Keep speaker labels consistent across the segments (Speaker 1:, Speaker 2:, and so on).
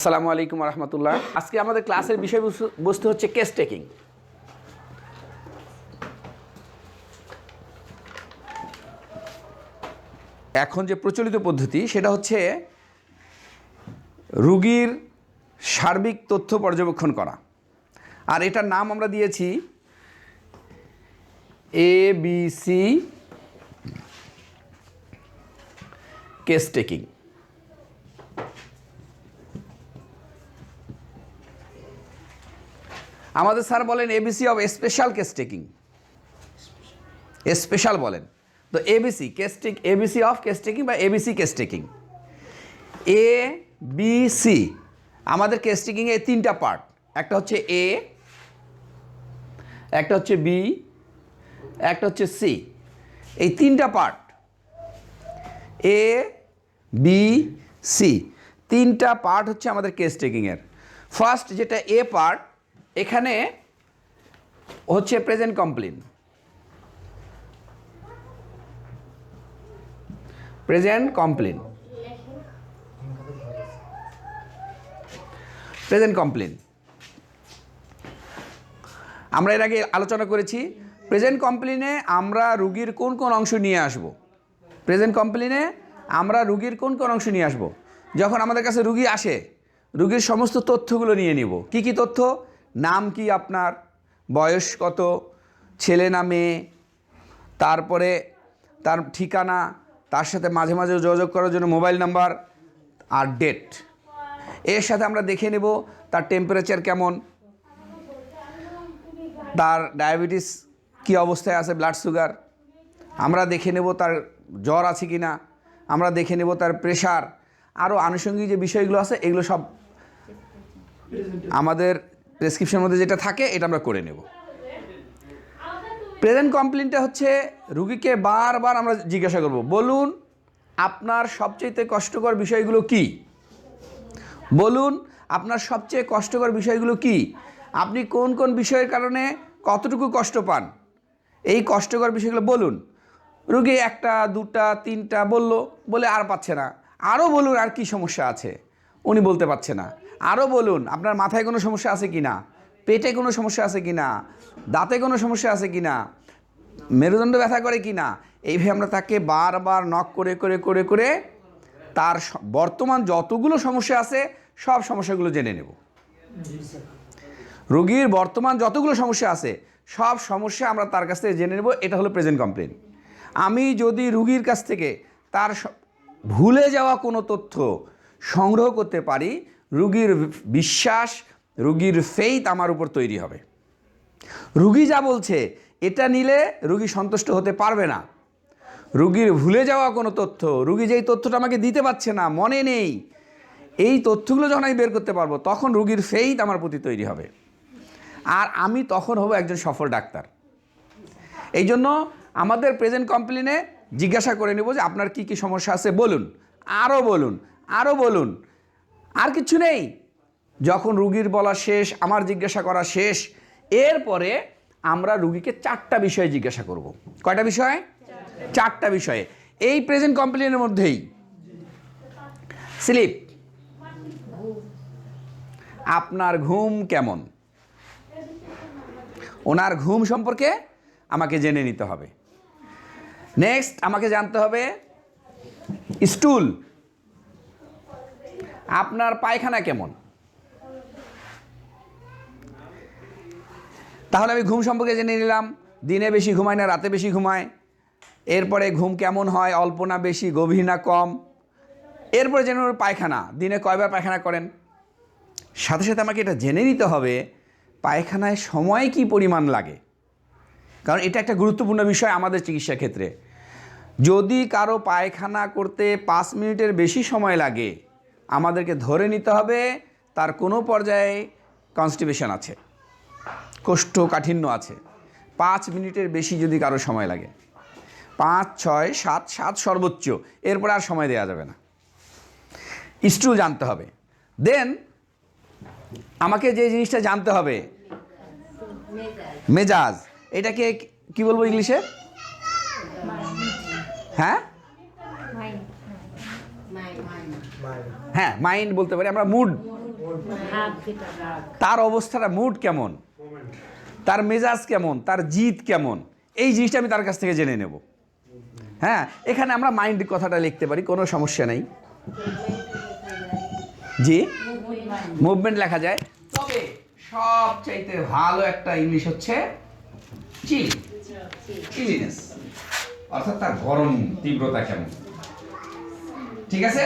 Speaker 1: আসসালামু আলাইকুম রহমতুল্লাহ। আজকে আমাদের ক্লাসের বিষয়বস্তু বস্তু হচ্ছে কেস টেকিং এখন যে প্রচলিত পদ্ধতি, সেটা হচ্ছে রুগীর সার্বিক তথ্য পর্যবেক্ষণ করা। আর এটার নাম আমরা দিয়েছি A B C case taking আমাদের স্যার বলেন ABC of special case taking special বলেন। তো ABC case take ABC of case taking বা ABC case taking A B C আমাদের কেস টেকিংয়ে তিনটা পার্ট একটা হচ্ছে এ একটা হচ্ছে বি একটা হচ্ছে সি এই তিনটা পার্ট এ বি সি তিনটা পার্ট হচ্ছে আমাদের কেস টেকিংয়ের ফার্স্ট যেটা এ পার্ট এখানে হচ্ছে present complaint present complaint present complaint আমরা এর আগে আলোচনা করেছি প্রেজেন্ট কমপ্লেনে আমরা রুগীর কোন কোন অংশ নিয়ে আসব? প্রেজেন্ট কমপ্লেনে আমরা রুগীর কোন কোন অংশ নিয়ে আসব? যখন আমাদের কাছে রুগী আসে, রুগীর সমস্ত তথ্যগুলো নিয়ে নিব। কি কি তথ্য? নাম কি আপনার? বয়স কত? ছেলে না মেয়ে? তারপরে তার ঠিকানা? তার সাথে মাঝে মাঝে যোগাযোগ করার জন্য মোবাইল নাম্বার? আর ডেট এর সাথে আমরা দেখে নেব তার টেম্পারেচার কেমন? তার ডায়াবেটিস কি অবস্থায় আছে ব্লাড সুগার আমরা দেখে নেব তার জ্বর আছে কি না আমরা দেখে নেব তার প্রেশার আরও আনুষঙ্গিক যে বিষয়গুলো আছে, এগুলো সব আমাদের প্রেসক্রিপশনের মধ্যে যেটা থাকে, এটা আমরা করে নেব। প্রেজেন্ট কমপ্লেনটা হচ্ছে, রুগীকে বারবার আমরা জিজ্ঞাসা করব, বলুন, আপনার সবচেয়ে কষ্টকর বিষয়গুলো কি? বলুন, আপনার সবচেয়ে কষ্টকর বিষয়গুলো কি? আপনি কোন কোন বিষয়ের কারণে কতটুকু কষ্ট পান? এই কষ্টকর বিষয়গুলো বলুন। রুগী একটা, দুটা, তিনটা বলল, বলে আর পাচ্ছে না। আরও বলুন আর কি সমস্যা আছে। উনি বলতে পারছে না। আরও বলুন, আপনার মাথায় কোনো সমস্যা আছে কি না পেটে কোনো সমস্যা আছে কি না দাঁতে কোনো সমস্যা আছে কি না মেরুদণ্ড ব্যথা করে কি না এইভাবে আমরা তাকে বারবার নক করে করে করে করে তার বর্তমান যতগুলো সমস্যা আছে, সব সমস্যাগুলো জেনে নেব। রোগীর বর্তমান যতগুলো সমস্যা আছে, সব সমস্যা আমরা তার কাছ থেকে জেনে নেব, এটা হলো প্রেজেন্ট কমপ্লেন আমি যদি রুগীর কাছ থেকে তার ভুলে যাওয়া কোনো তথ্য সংগ্রহ করতে পারি রুগীর বিশ্বাস, রুগীর ফেইথ আমার উপর তৈরি হবে। রুগী যা বলছে, এটা নিলে রুগী সন্তুষ্ট হতে পারবে না। রুগীর ভুলে যাওয়া কোনো তথ্য, রুগী যেই তথ্যটা আমাকে দিতে পারছে না, মনে নেই, এই তথ্যগুলো যখন আমি বের করতে পারব, তখন রুগীর ফেইথ আমার প্রতি তৈরি হবে। আর আমি তখন হব একজন সফল ডাক্তার। এই জন্য আমাদের প্রেজেন্ট কমপ্লেনে জিজ্ঞাসা করে নেব যে, আপনার কি কি সমস্যা আছে? বলুন আরও বলুন আরও বলুন। আর কিছু নেই। যখন রুগীর বলা শেষ, আমার জিজ্ঞাসা করা শেষ, এরপরে আমরা রুগীকে চারটা বিষয়ে জিজ্ঞাসা করব। কয়টা বিষয়ে? চারটা বিষয়ে। এই প্রেজেন্ট কমপ্লেনের মধ্যেই, স্লিপ, আপনার ঘুম কেমন? ওনার ঘুম সম্পর্কে আমাকে জেনে নিতে হবে। নেক্সট আমাকে জানতে হবে স্টুল আপনার পায়খানা কেমন? তাহলে আমি ঘুম সম্পর্কে জেনে নিলাম, দিনে বেশি ঘুমায় না, রাতে বেশি ঘুমায়। এরপরে ঘুম কেমন হয়, অল্প না বেশি, গভীর না কম। এরপরে নেব পায়খানা, দিনে কয়বার পায়খানা করেন? সাথে সাথে আমাকে এটা জেনে নিতে হবে, পায়খানায় সময় কি পরিমাণ লাগে? কারণ এটা একটা গুরুত্বপূর্ণ বিষয় আমাদের চিকিৎসা ক্ষেত্রে। যদি কারও পায়খানা করতে পাঁচ মিনিটের বেশি সময় লাগে আমাদেরকে ধরে নিতে হবে তার কোনো পর্যায়ে কনস্টিপেশন আছে কোষ্ঠকাঠিন্য আছে। পাঁচ মিনিটের বেশি যদি কারও সময় লাগে। পাঁচ ছয় সাত সাত সর্বোচ্চ এরপরে আর সময় দেওয়া যাবে না। স্ট্রু জানতে হবে। দেন আমাকে যে জিনিসটা জানতে হবে মেজাজ। এটাকে কি বলব ইংলিশে? হ্যাঁ. হ্যাঁ মাইন্ড বলতে পারি আমরা মুড তার অবস্থাটা মুড কেমন? তার মেজাজ কেমন? তার জিদ কেমন? এই জিনিসটা আমি তার কাছ থেকে জেনে নেব। হ্যাঁ এখানে আমরা মাইন্ড কথাটা লিখতে পারি কোনো সমস্যা নেই। জি? মুভমেন্ট লেখা যায়। তবে সবচাইতে ভালো একটা ইংলিশ হচ্ছে চিল। চিলিনেস অর্থাৎ তার গরম তীব্রতা কেমন? ঠিক আছে?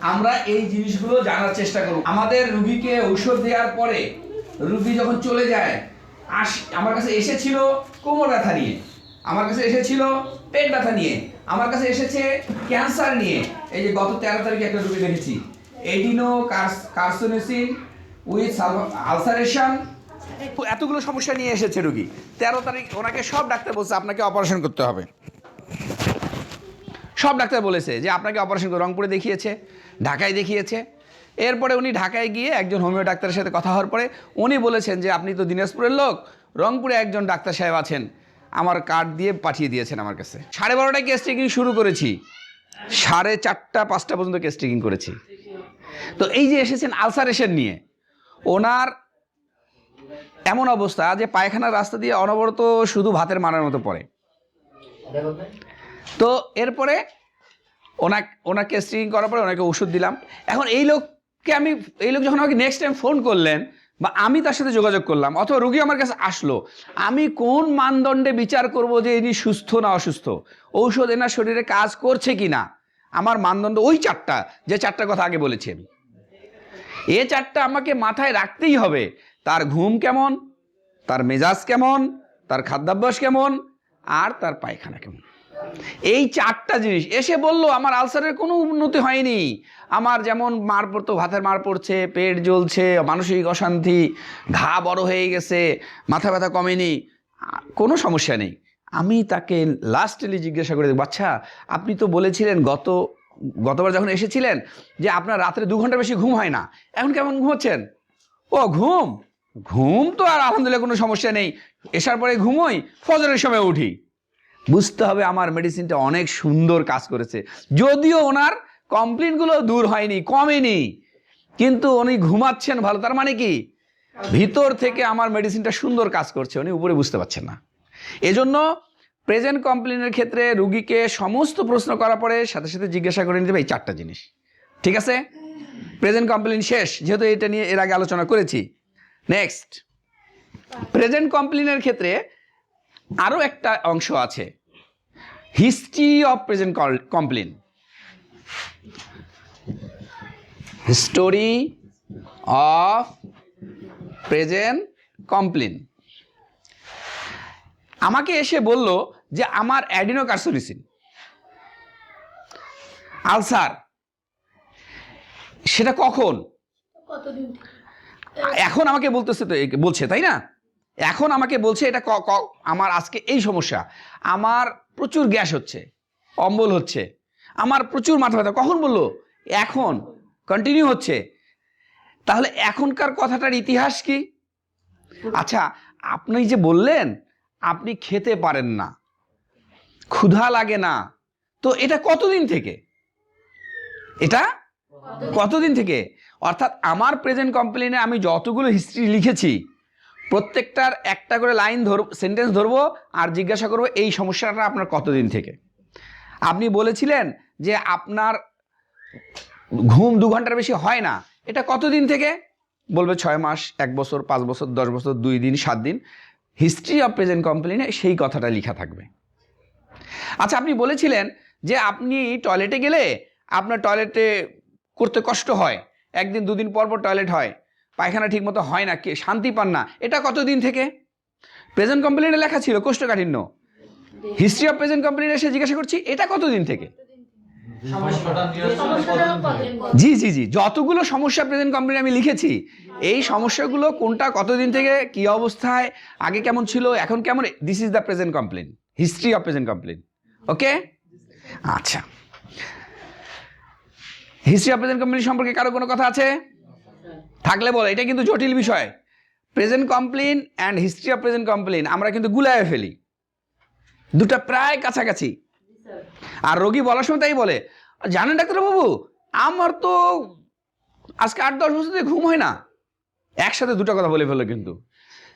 Speaker 1: আমরা এই জিনিসগুলো জানার চেষ্টা করব। আমাদের রুগীকে ঔষধ দেওয়ার পরে রুগী যখন চলে যায়, আস, আমার কাছে এসেছিল কোমর ব্যথা নিয়ে। আমার কাছে এসেছিল পেট ব্যথা নিয়ে। আমার কাছে এসেছে ক্যান্সার নিয়ে। এই যে গত তেরো তারিখে একটা রুগী দেখেছি। Adenocarcinoma with ulceration. এতগুলো সমস্যা নিয়ে এসেছে রুগী। তেরো তারিখ ওনাকে সব ডাক্তার বলছে, আপনাকে অপারেশন করতে হবে। সব ডাক্তার বলেছে যে আপনাকে অপারেশন করে রংপুরে দেখিয়েছে, ঢাকায় দেখিয়েছে। এরপরে উনি ঢাকায় গিয়ে একজন হোমিও ডাক্তারের সাথে কথা হওয়ার পরে উনি বলেছেন যে, আপনি তো দিনাজপুরের লোক, রংপুরে একজন ডাক্তার সাহেব আছেন। আমার কার্ড দিয়ে পাঠিয়ে দিয়েছেন আমার কাছে। সাড়ে বারোটায় কেস টেকিং শুরু করেছি। সাড়ে চারটা, পাঁচটা পর্যন্ত কেস টেকিং করেছি। তো এই যে এসেছেন আলসারেশন নিয়ে, ওনার এমন অবস্থা যে পায়খানার রাস্তা দিয়ে অনবরত শুধু ভাতের মারার মতো পড়ে। তো এরপরে ওনাকে ওনাকে স্ট্রিং করার পরে ওনাকে ওষুধ দিলাম। এখন এই লোককে আমি, এই লোক যখন আমাকে নেক্সট টাইম ফোন করলেন বা আমি তার সাথে যোগাযোগ করলাম, অথবা রুগী আমার কাছে আসলো, আমি কোন মানদণ্ডে বিচার করব যে ইনি সুস্থ না অসুস্থ? ঔষধ এনার শরীরে কাজ করছে কি না আমার মানদণ্ড ওই চারটা, যে চারটা কথা আগে বলেছি আমি। এ চারটা আমাকে মাথায় রাখতেই হবে, তার ঘুম কেমন, তার মেজাজ কেমন, তার খাদ্যাভ্যাস কেমন, আর তার পায়খানা কেমন। এই চারটা জিনিস। এসে বলল, আমার আলসারের কোনো উন্নতি হয়নি। আমার যেমন মার পড়তো ভাতের মার পড়ছে, পেট জ্বলছে, মানসিক অশান্তি, ঘা বড় হয়ে গেছে, মাথা ব্যথা কমেনি। কোনো সমস্যা নেই। আমি তাকে লাস্টলি জিজ্ঞাসা করে দেখব আচ্ছা আপনি তো বলেছিলেন গত, গতবার যখন এসেছিলেন যে আপনার রাত্রে দু ঘণ্টা বেশি ঘুম হয় না, এখন কেমন ঘুমোচ্ছেন? ও, ঘুম? ঘুম তো আর আলহামদুলিল্লাহ কোনো সমস্যা নেই। এসার পরে ঘুমোই, ফজরের সময় উঠি। বুঝতে হবে আমার মেডিসিনটা অনেক সুন্দর কাজ করেছে। যদিও ওনার কমপ্লেনগুলো দূর হয়নি, কমেনি, কিন্তু উনি ঘুমাচ্ছেন ভালো, তার মানে কি? ভিতর থেকে আমার মেডিসিনটা সুন্দর কাজ করছে, উনি উপরে বুঝতে পারছেন না। এজন্য প্রেজেন্ট কমপ্লেনের ক্ষেত্রে রুগীকে সমস্ত প্রশ্ন করার পরে সাথে সাথে জিজ্ঞাসা করে নিতে হবে এই চারটা জিনিস। ঠিক আছে? প্রেজেন্ট কমপ্লেন শেষ, যেহেতু এটা নিয়ে এর আগে আলোচনা করেছি। নেক্সট প্রেজেন্ট কমপ্লেনের ক্ষেত্রে আরও একটা অংশ আছে। History of present complaint history of present complaint আমাকে এসে বলল যে আমার অ্যাডিনোকার্সোলিসিন আলসার সেটা কখন? এখন আমাকে বলতেছে তো বলছে তাই না? এখন আমাকে বলছে, এটা আমার আজকে এই সমস্যা। আমার প্রচুর গ্যাস হচ্ছে, অম্বল হচ্ছে। আমার প্রচুর মাথা ব্যথা। কখন বলল? এখন কন্টিনিউ হচ্ছে। তাহলে এখনকার কথাটার ইতিহাস কি? আচ্ছা আপনি যে বললেন, আপনি খেতে পারেন না। ক্ষুধা লাগে না। তো এটা কতদিন থেকে? এটা কতদিন থেকে? অর্থাৎ আমার প্রেজেন্ট কমপ্লেনে আমি যতগুলো হিস্ট্রি লিখেছি প্রত্যেকটার একটা করে লাইন ধর সেন্টেন্স ধরবো আর জিজ্ঞাসা করব এই সমস্যাটা আপনার কতদিন থেকে? আপনি বলেছিলেন যে আপনার ঘুম দু ঘণ্টার বেশি হয় না। এটা কতদিন থেকে? বলবে ছয় মাস, এক বছর, পাঁচ বছর, দশ বছর, দুই দিন, সাত দিন। হিস্ট্রি অফ প্রেজেন্ট কমপ্লেনে সেই কথাটা লেখা থাকবে। আচ্ছা আপনি বলেছিলেন যে আপনি টয়লেটে গেলে আপনার টয়লেটে করতে কষ্ট হয়। একদিন, দুদিন পর পর টয়লেট হয়। পায়খানা ঠিকমতো হয় না, কে শান্তি পান না। এটা কতদিন থেকে? প্রেজেন্ট কমপ্লেনে লেখা ছিল, কোষ্ঠকাঠিন্য। হিস্ট্রি অফ প্রেজেন্ট কমপ্লেনে এসে জিজ্ঞাসা করছি, এটা কতদিন থেকে? জি জি জি, যতগুলো সমস্যা প্রেজেন্ট কমপ্লেন আমি লিখেছি, এই সমস্যাগুলো কোনটা কতদিন থেকে, কি অবস্থায়, আগে কেমন ছিল, এখন কেমন this is the present complaint history of present complaint okay আচ্ছা। হিস্ট্রি অফ প্রেজেন্ট কমপ্লেন সম্পর্কে কারও কোনো কথা আছে? থাকলে বলো, এটা কিন্তু জটিল বিষয়। Present complaint and history of present complaint আমরা কিন্তু গুলায় ফেলি। দুটা প্রায় কাছাকাছি। আর রোগী বলার সময় তাই বলে, জানেন ডাক্তারবাবু, আমার তো আজকে আট, দশ বছর ঘুম হয় না। একসাথে দুটো কথা বলে ফেলল কিন্তু।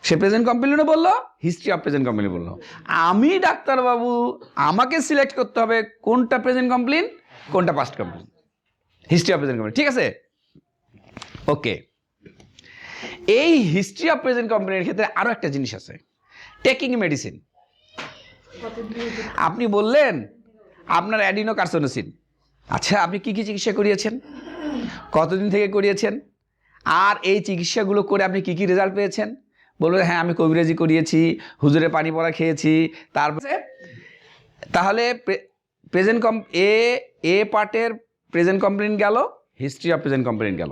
Speaker 1: সে প্রেজেন্ট কমপ্লেনও বলল হিস্ট্রি অফ প্রেজেন্ট কমপ্লেন বলল। আমি ডাক্তারবাবু, আমাকে সিলেক্ট করতে হবে কোনটা প্রেজেন্ট কমপ্লেন কোনটা past complaint history of present complaint ঠিক আছে? ওকে এই হিস্ট্রি অফ প্রেজেন্ট কমপ্লেনের ক্ষেত্রে আরও একটা জিনিস আছে। টেকিং মেডিসিন আপনি বললেন, আপনার অ্যাডিনো কার্সোনোসিন আচ্ছা আপনি কি কি চিকিৎসা করিয়েছেন? কতদিন থেকে করিয়েছেন? আর এই চিকিৎসাগুলো করে আপনি কি কি রেজাল্ট পেয়েছেন? বলবেন হ্যাঁ আমি কবিরাজি করিয়েছি, হুজুরে পানি পড়া খেয়েছি, তারপরে তাহলে প্রেজেন্ট কম এ এ পার্টের প্রেজেন্ট কমপ্লেন গেল হিস্ট্রি অফ প্রেজেন্ট কমপ্লেন গেল।